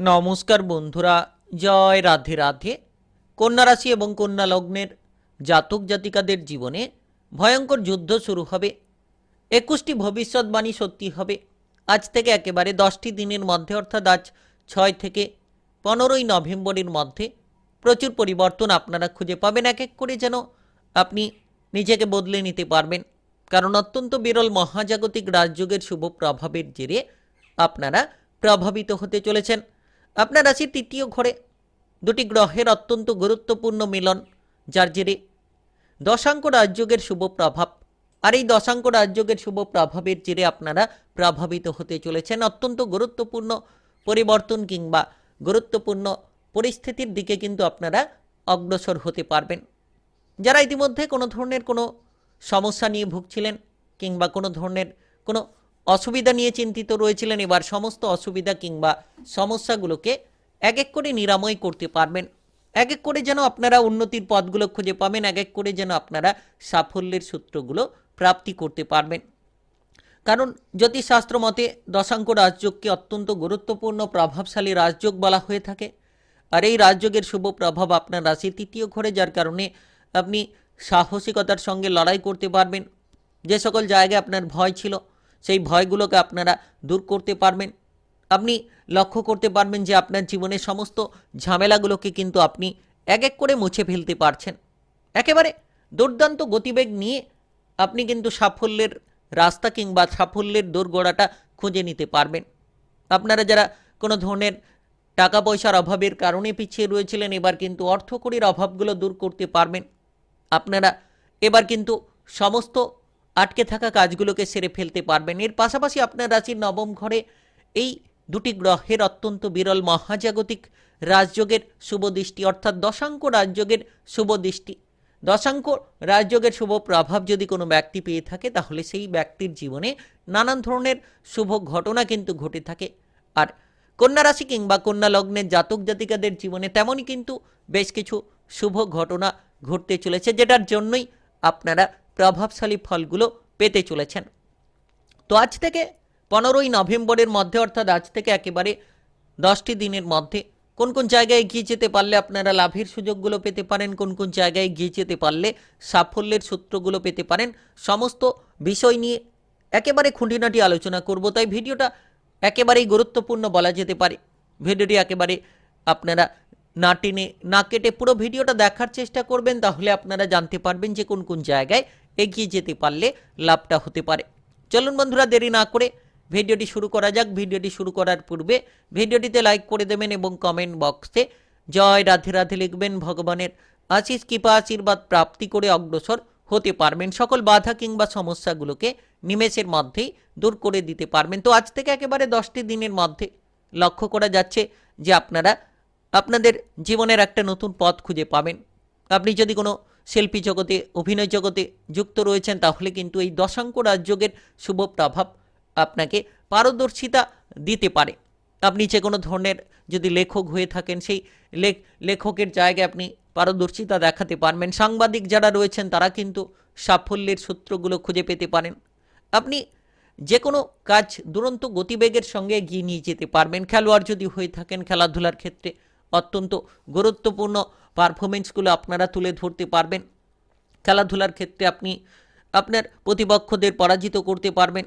নমস্কার বন্ধুরা, জয় রাধে রাধে। কন্যা রাশি এবং কন্যা লগ্নের জাতক জাতিকাদের জীবনে ভয়ঙ্কর যুদ্ধ শুরু হবে। একুশটি ভবিষ্যৎবাণী সত্যি হবে। আজ থেকে একেবারে দশটি দিনের মধ্যে, অর্থাৎ আজ ছয় থেকে পনেরোই নভেম্বরের মধ্যে প্রচুর পরিবর্তন আপনারা খুঁজে পাবেন। এক এক করে যেন আপনি নিজেকে বদলে নিতে পারবেন। কারণ অত্যন্ত বিরল মহাজাগতিক রাজযোগের শুভ প্রভাবের জেরে আপনারা প্রভাবিত হতে চলেছেন। আপনার রাশির তৃতীয় ঘরে। দুটি গ্রহের অত্যন্ত গুরুত্বপূর্ণ মিলন, যার জেরে দশাঙ্ক রাজযোগের শুভ প্রভাব। আর এই দশাঙ্ক রাজযোগের শুভ প্রভাবের জেরে আপনারা প্রভাবিত হতে চলেছেন। অত্যন্ত গুরুত্বপূর্ণ পরিবর্তন কিংবা গুরুত্বপূর্ণ পরিস্থিতির দিকে কিন্তু আপনারা অগ্রসর হতে পারবেন। যারা ইতিমধ্যে কোনো ধরনের কোনো সমস্যা নিয়ে ভুগছিলেন কিংবা কোনো ধরনের কোনো অসুবিধা নিয়ে চিন্তিত রয়েছিলেন, এবার সমস্ত অসুবিধা কিংবা সমস্যাগুলোকে এক এক করে নিরাময় করতে পারবেন। এক এক করে যেন আপনারা উন্নতির পথগুলো খুঁজে পাবেন এক এক করে যেন আপনারা সাফল্যের সূত্রগুলো প্রাপ্তি করতে পারবেন। কারণ জ্যোতিষশাস্ত্র মতে দশাঙ্ক রাজযোগকে অত্যন্ত গুরুত্বপূর্ণ, প্রভাবশালী রাজযোগ বলা হয়ে থাকে। আর এই রাজযোগের শুভ প্রভাব আপনার রাশির তৃতীয় ঘরে, যার কারণে আপনি সাহসিকতার সঙ্গে লড়াই করতে পারবেন। যে সকল জায়গায় আপনার ভয় ছিল সেই ভয়গুলোকে আপনারা দূর করতে পারবেন। আপনি লক্ষ্য করতে পারবেন যে আপনার জীবনের সমস্ত ঝামেলাগুলোকে কিন্তু আপনি এক এক করে মুছে ফেলতে পারছেন। একেবারে দুর্দান্ত গতিবেগ নিয়ে আপনি কিন্তু সাফল্যের রাস্তা কিংবা সাফল্যের দোরগোড়াটা খুঁজে নিতে পারবেন। আপনারা যারা কোনো ধরনের টাকা পয়সার অভাবের কারণে পিছিয়ে রয়েছিলেন, এবার কিন্তু অর্থকরীর অভাবগুলো দূর করতে পারবেন। আপনারা এবার কিন্তু সমস্ত আটকে থাকা কাজগুলোকে সেরে ফেলতে পারবেন। এর পাশাপাশি আপনার রাশির নবম ঘরে এই দুটি গ্রহের অত্যন্ত বিরল মহাজাগতিক রাজযোগের শুভ দৃষ্টি, অর্থাৎ দশাঙ্ক রাজযোগের শুভ দৃষ্টি। দশাঙ্ক রাজযোগের শুভ প্রভাব যদি কোনো ব্যক্তি পেয়ে থাকে, তাহলে সেই ব্যক্তির জীবনে নানান ধরনের শুভ ঘটনা কিন্তু ঘটে থাকে। আর কন্যা রাশি কিংবা কন্যা লগ্নের জাতক জাতিকাদের জীবনে তেমনই কিন্তু বেশ কিছু শুভ ঘটনা ঘটতে চলেছে, যেটার জন্যই আপনারা প্রভাবশালী ফলগুলো পেতে চলেছেন। তো আজ থেকে পনেরোই নভেম্বরের মধ্যে, অর্থাৎ আজ থেকে একেবারে দশটি দিনের মধ্যে, কোন কোন জায়গায় এগিয়ে যেতে পারলে আপনারা লাভের সুযোগগুলো পেতে পারেন, কোন কোন জায়গায় এগিয়ে যেতে পারলে সাফল্যের সূত্রগুলো পেতে পারেন, সমস্ত বিষয় নিয়ে একেবারে খুঁটিনাটি আলোচনা করব। তাই ভিডিওটা একেবারেই গুরুত্বপূর্ণ বলা যেতে পারে। ভিডিওটি একেবারে আপনারা না টেনে, না কেটে পুরো ভিডিওটা দেখার চেষ্টা করবেন, তাহলে আপনারা জানতে পারবেন যে কোন কোন জায়গায় এগিয়ে যেতে পারলে লাভটা হতে পারে। চলুন বন্ধুরা, দেরি না করে ভিডিওটি শুরু করা যাক। ভিডিওটি শুরু করার পূর্বে ভিডিওটিতে লাইক করে দেবেন এবং কমেন্ট বক্সে জয় রাধে রাধে লিখবেন। ভগবানের আশিস কৃপা, আশীর্বাদ প্রাপ্তি করে অগ্রসর হতে পারবেন। সকল বাধা কিংবা সমস্যাগুলোকে নিমেষের মধ্যেই দূর করে দিতে পারবেন। তো আজ থেকে একেবারে দশটি দিনের মধ্যে লক্ষ্য করা যাচ্ছে যে আপনারা আপনাদের জীবনের একটা নতুন পথ খুঁজে পাবেন। আপনি যদি কোনো শিল্পী জগতে, অভিনয় জগতে যুক্ত রয়েছেন, তাহলে কিন্তু এই দশাঙ্ক রাজযোগের শুভ প্রভাব আপনাকে পারদর্শিতা দিতে পারে। আপনি যে কোনো ধরনের যদি লেখক হয়ে থাকেন, সেই লেখ, লেখকের জায়গায় আপনি পারদর্শিতা দেখাতে পারবেন। সাংবাদিক যারা রয়েছেন, তারা কিন্তু সাফল্যের সূত্রগুলো খুঁজে পেতে পারেন। আপনি যে কোনো কাজ দুরন্ত গতিবেগের সঙ্গে এগিয়ে নিয়ে যেতে পারবেন। খেলোয়াড় যদি হয়ে থাকেন, খেলাধুলার ক্ষেত্রে অত্যন্ত গুরুত্বপূর্ণ পারফরমেন্সগুলো আপনারা তুলে ধরতে পারবেন। খেলাধুলার ক্ষেত্রে আপনি আপনার প্রতিপক্ষদের পরাজিত করতে পারবেন।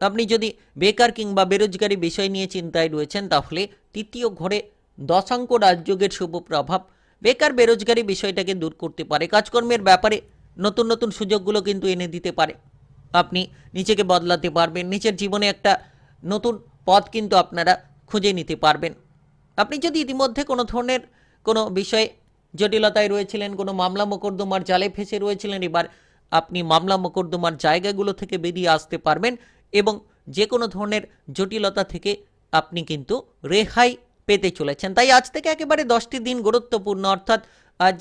আপনি যদি বেকার কিংবা বেরোজগারি বিষয় নিয়ে চিন্তায় রয়েছেন, তাহলে তৃতীয় ঘরে দশাঙ্ক রাজযোগের শুভ প্রভাব বেকার বেরোজগারি বিষয়টাকে দূর করতে পারে। কাজকর্মের ব্যাপারে নতুন নতুন সুযোগগুলো কিন্তু এনে দিতে পারে। আপনি নিজেকে বদলাতে পারবেন, নিজের জীবনে একটা নতুন পথ কিন্তু আপনারা খুঁজে নিতে পারবেন। আপনি যদি ইতিমধ্যে কোনো ধরনের কোনো বিষয়ে জটিলতায় রয়েছিলেন, কোনো মামলা মোকদ্দমার জালে ফেসে রয়েছিলেন, এবার আপনি মামলা মোকদ্দমার জায়গাগুলো থেকে বেরিয়ে আসতে পারবেন এবং যে কোনো ধরনের জটিলতা থেকে আপনি কিন্তু রেহাই পেতে চলেছেন। তাই আজ থেকে একেবারে দশটি দিন গুরুত্বপূর্ণ, অর্থাৎ আজ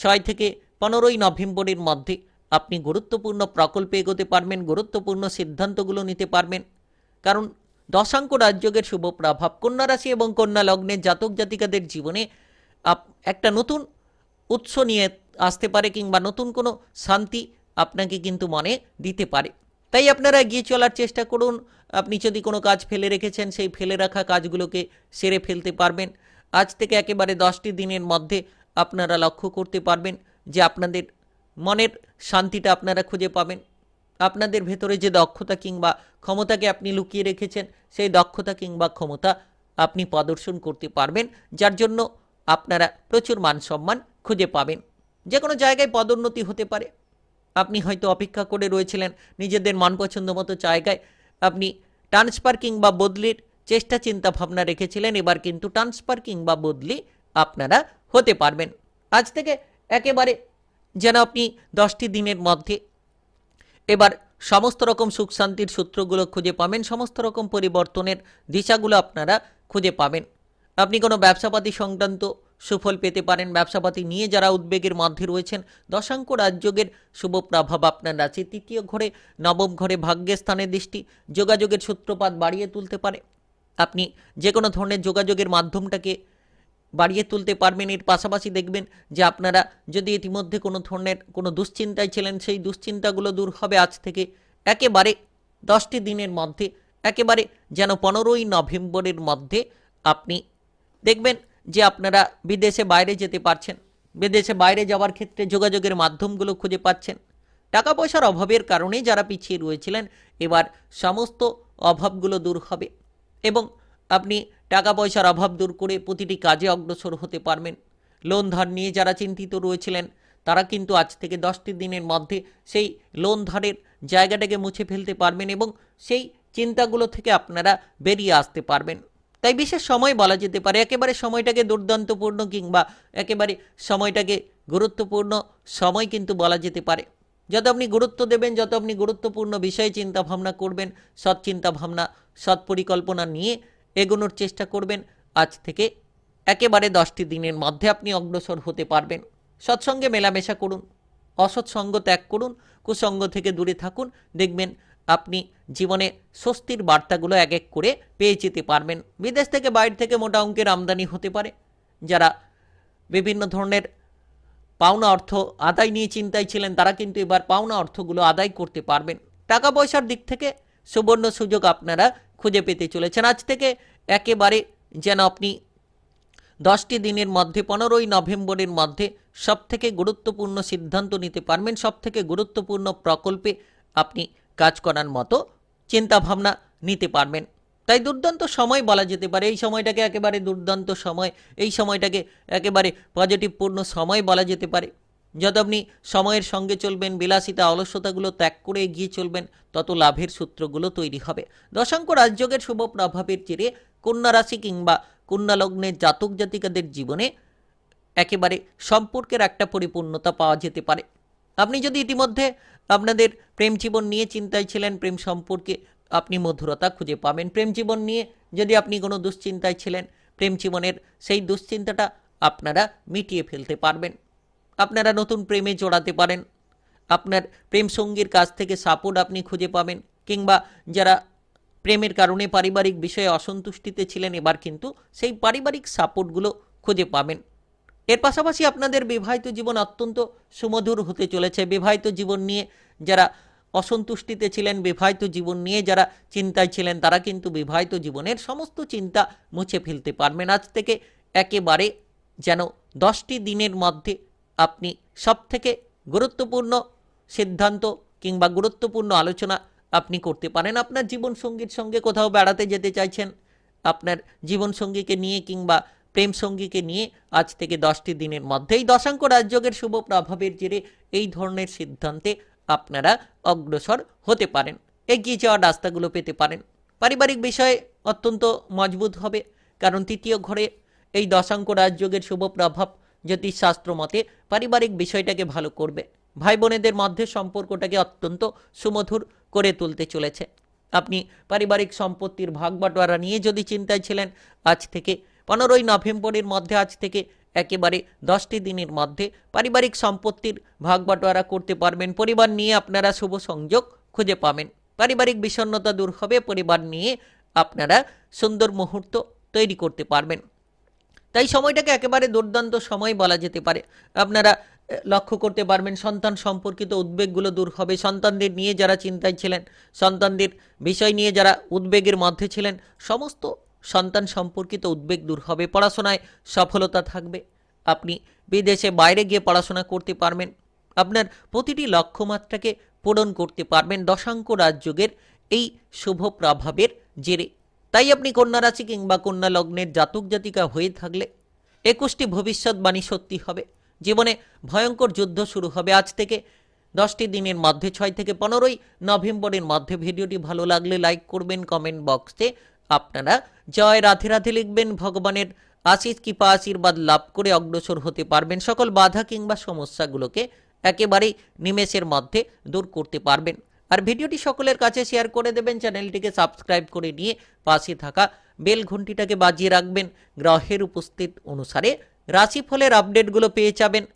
ছয় থেকে পনেরোই নভেম্বরের মধ্যে আপনি গুরুত্বপূর্ণ প্রকল্পে এগোতে পারবেন, গুরুত্বপূর্ণ সিদ্ধান্তগুলো নিতে পারবেন। কারণ দশাঙ্ক রাজযোগের শুভ প্রভাব। কন্যা রাশি এবং কন্যা লগ্নের জাতক জাতিকাদের জীবনে একটা নতুন উৎস নিয়ে আসতে পারে কিংবা নতুন কোনো শান্তি আপনাকে কিন্তু মনে দিতে পারে। তাই আপনারা এগিয়ে চলার চেষ্টা করুন। আপনি যদি কোনো কাজ ফেলে রেখেছেন, সেই ফেলে রাখা কাজগুলোকে সেরে ফেলতে পারবেন। আজ থেকে একেবারে দশটি দিনের মধ্যে আপনারা লক্ষ্য করতে পারবেন যে আপনাদের মনের শান্তিটা আপনারা খুঁজে পাবেন। আপনাদের ভেতরে যে দক্ষতা কিংবা ক্ষমতাকে আপনি লুকিয়ে রেখেছেন, সেই দক্ষতা কিংবা ক্ষমতা আপনি প্রদর্শন করতে পারবেন, যার জন্য আপনারা প্রচুর মান সম্মান খুঁজে পাবেন। যে কোনো জায়গায় পদোন্নতি হতে পারে। আপনি হয়তো অপেক্ষা করে রয়েছিলেন নিজেদের মনপছন্দ মতো জায়গায়। আপনি ট্রান্সফার কিংবা বদলির চেষ্টা চিন্তা ভাবনা রেখেছিলেন, এবার কিন্তু ট্রান্সফার কিংবা বদলি আপনারা হতে পারবেন। আজ থেকে একেবারে যেন আপনি দশটি দিনের মধ্যে এবার সমস্ত রকম সুখ শান্তির সূত্রগুলো খুঁজে পাবেন, সমস্ত রকম পরিবর্তনের দিশাগুলো আপনারা খুঁজে পাবেন। আপনি কোনো ব্যবসাপাতি সংক্রান্ত সুফল পেতে পারেন, ব্যবসাপাতি নিয়ে যারা উদ্বেগের মধ্যে রয়েছেন, দশাঙ্ক রাজযোগের শুভ প্রভাব আপনার রাশি, তৃতীয় ঘরে, নবম ঘরে ভাগ্যের স্থানের দৃষ্টি, যোগাযোগের সূত্রপাত বাড়িয়ে তুলতে পারে। আপনি যে কোনো ধরনের যোগাযোগের মাধ্যমটাকে বাড়িয়ে তুলতে পারবেন। এর পাশাপাশি দেখবেন যে আপনারা যদি ইতিমধ্যে কোনো ধরনের কোনো দুশ্চিন্তায় ছিলেন, সেই দুশ্চিন্তাগুলো দূর হবে আজ থেকে একেবারে দশটি দিনের মধ্যে, একেবারে যেন পনেরোই নভেম্বরের মধ্যে আপনি দেখবেন যে আপনারা বিদেশে বাইরে যেতে পারছেন, বিদেশে বাইরে যাওয়ার ক্ষেত্রে যোগাযোগের মাধ্যমগুলো খুঁজে পাচ্ছেন। টাকা পয়সার অভাবের কারণে যারা পিছিয়ে রয়েছিলেন, এবার সমস্ত অভাবগুলো দূর হবে এবং আপনি টাকা পয়সার অভাব দূর করে প্রতিটি কাজে অগ্রসর হতে পারবেন। লোন ধার নিয়ে যারা চিন্তিত রয়েছিলেন, তারা কিন্তু আজ থেকে দশটি দিনের মধ্যে সেই লোন ধারের জায়গাটাকে মুছে ফেলতে পারবেন এবং সেই চিন্তাগুলো থেকে আপনারা বেরিয়ে আসতে পারবেন। তাই বিশেষ সময় বলা যেতে পারে, একেবারে সময়টাকে দুর্দান্তপূর্ণ কিংবা একেবারে সময়টাকে গুরুত্বপূর্ণ সময় কিন্তু বলা যেতে পারে। যত আপনি গুরুত্ব দেবেন, যত আপনি গুরুত্বপূর্ণ বিষয়ে চিন্তা ভাবনা করবেন, সৎ চিন্তা ভাবনা সৎ পরিকল্পনা নিয়ে এগোনোর চেষ্টা করবেন। আজ থেকে একেবারে দশটি দিনের মধ্যে আপনি অগ্রসর হতে পারবেন। সৎসঙ্গে মেলামেশা করুন অসৎসঙ্গ ত্যাগ করুন, কুসঙ্গ থেকে দূরে থাকুন, দেখবেন আপনি জীবনে স্বস্তির বার্তাগুলো এক এক করে পেয়ে যেতে পারবেন। বিদেশ থেকে বাইরে থেকে মোটা অঙ্কের আমদানি হতে পারে। যারা বিভিন্ন ধরনের পাওনা অর্থ আদায় নিয়ে চিন্তায় ছিলেন, তারা কিন্তু এবার পাওনা অর্থগুলো আদায় করতে পারবেন। টাকা পয়সার দিক থেকে সুবর্ণ সুযোগ আপনারা খুঁজে পেতে চলেছেন। আজ থেকে একেবারে যেন আপনি দশটি দিনের মধ্যে, পনেরোই নভেম্বরের মধ্যে সবথেকে গুরুত্বপূর্ণ সিদ্ধান্ত নিতে পারবেন, সবথেকে গুরুত্বপূর্ণ প্রকল্পে আপনি কাজ করার মতো চিন্তাভাবনা নিতে পারবেন। তাই দুর্দান্ত সময় বলা যেতে পারে, এই সময়টাকে একেবারে দুর্দান্ত সময়, এই সময়টাকে একেবারে পজিটিভপূর্ণ সময় বলা যেতে পারে। যত আপনি সময়ের সঙ্গে চলবেন, বিলাসিতা, অলসতাগুলো ত্যাগ করে এগিয়ে চলবেন, তত লাভের সূত্রগুলো তৈরি হবে। দশাঙ্ক রাজযোগের শুভ প্রভাবের জেরে কন্যা রাশি কিংবা কন্যা লগ্নের জাতক জাতিকাদের জীবনে একেবারে সম্পর্কের একটা পরিপূর্ণতা পাওয়া যেতে পারে। আপনি যদি ইতিমধ্যে আপনাদের প্রেম জীবন নিয়ে চিন্তায় ছিলেন, প্রেম সম্পর্কে আপনি মধুরতা খুঁজে পাবেন। প্রেম জীবন নিয়ে যদি আপনি কোনো দুশ্চিন্তায় ছিলেন, প্রেম জীবনের সেই দুশ্চিন্তাটা আপনারা মিটিয়ে ফেলতে পারবেন। আপনারা নতুন প্রেমে জড়াতে পারেন। আপনার প্রেম সঙ্গীর কাছ থেকে সাপোর্ট আপনি খুঁজে পাবেন কিংবা যারা প্রেমের কারণে পারিবারিক বিষয়ে অসন্তুষ্টিতে ছিলেন এবার কিন্তু সেই পারিবারিক সাপোর্টগুলো খুঁজে পাবেন। এর পাশাপাশি আপনাদের বিবাহিত জীবন অত্যন্ত সুমধুর হতে চলেছে। বিবাহিত জীবন নিয়ে যারা অসন্তুষ্টিতে ছিলেন, বিবাহিত জীবন নিয়ে যারা চিন্তায় ছিলেন, তারা কিন্তু বিবাহিত জীবনের সমস্ত চিন্তা মুছে ফেলতে পারবেন। আজ থেকে একেবারে যেন দশটি দিনের মধ্যে আপনি সবথেকে গুরুত্বপূর্ণ সিদ্ধান্ত কিংবা গুরুত্বপূর্ণ আলোচনা আপনি করতে পারেন। আপনার জীবনসঙ্গীর সঙ্গে কোথাও বেড়াতে যেতে চাইছেন, আপনার জীবনসঙ্গীকে নিয়ে কিংবা প্রেম সঙ্গীকে নিয়ে আজ থেকে দশটি দিনের মধ্যেই দশাঙ্ক রাজযোগের শুভ প্রভাবের জেরে এই ধরনের সিদ্ধান্তে আপনারা অগ্রসর হতে পারেন, এগিয়ে যাওয়ার রাস্তাগুলো পেতে পারেন। পারিবারিক বিষয়ে অত্যন্ত মজবুত হবে, কারণ তৃতীয় ঘরে এই দশাঙ্ক রাজযোগের শুভ প্রভাব জ্যোতিষশাস্ত্র মতে পারিবারিক বিষয়টাকে ভালো করবে। ভাই বোনেদের মধ্যে সম্পর্কটাকে অত্যন্ত সুমধুর করে তুলতে চলেছে। আপনি পারিবারিক সম্পত্তির ভাগ বাটোয়ারা নিয়ে যদি চিন্তায় ছিলেন, আজ থেকে পনেরোই নভেম্বরের মধ্যে, আজ থেকে একেবারে দশটি দিনের মধ্যে পারিবারিক সম্পত্তির ভাগ বাটোয়ারা করতে পারবেন। পরিবার নিয়ে আপনারা শুভ সংযোগ খুঁজে পাবেন। পারিবারিক বিষণ্ণতা দূর হবে, পরিবার নিয়ে আপনারা সুন্দর মুহূর্ত তৈরি করতে পারবেন। তাই সময়টাকে একেবারে দুর্দান্ত সময় বলা যেতে পারে। আপনারা লক্ষ্য করতে পারবেন সন্তান সম্পর্কিত উদ্বেগগুলো দূর হবে। সন্তানদের নিয়ে যারা চিন্তায় ছিলেন, সন্তানদের বিষয় নিয়ে যারা উদ্বেগের মধ্যে ছিলেন, সমস্ত সন্তান সম্পর্কিত উদ্বেগ দূর হবে। পড়াশোনায় সফলতা থাকবে। আপনি বিদেশে বাইরে গিয়ে পড়াশোনা করতে পারবেন। আপনার প্রতিটি লক্ষ্যমাত্রাকে পূরণ করতে পারবেন। দশাঙ্ক রাজযোগের এই শুভ প্রভাবের জেরে। তাই আপনি কন্যা রাশি কিংবা কন্যা লগ্নের জাতক জাতিকা হয়ে থাকলে একুশটি ভবিষ্যৎবাণী সত্যি হবে। জীবনে ভয়ঙ্কর যুদ্ধ শুরু হবে। আজ থেকে দশটি দিনের মধ্যে, ছয় থেকে পনেরোই নভেম্বরের মধ্যে ভিডিওটি ভালো লাগলে লাইক করবেন, কমেন্ট বক্সে আপনারা জয় রাধে রাধে লিখবেন, ভগবানের আশিস কৃপা, আশীর্বাদ লাভ করে অগ্রসর হতে পারবেন। সকল বাধা কিংবা সমস্যাগুলোকে একেবারেই নিমেষের মধ্যে দূর করতে পারবেন। আর ভিডিওটি সকলের কাছে শেয়ার করে দেবেন। চ্যানেলটিকে সাবস্ক্রাইব করে নিয়ে পাশে থাকা বেল ঘন্টিটাকে বাজিয়ে রাখবেন। গ্রহের উপস্থিত অনুসারে রাশিফলের আপডেটগুলো পেয়ে যাবেন।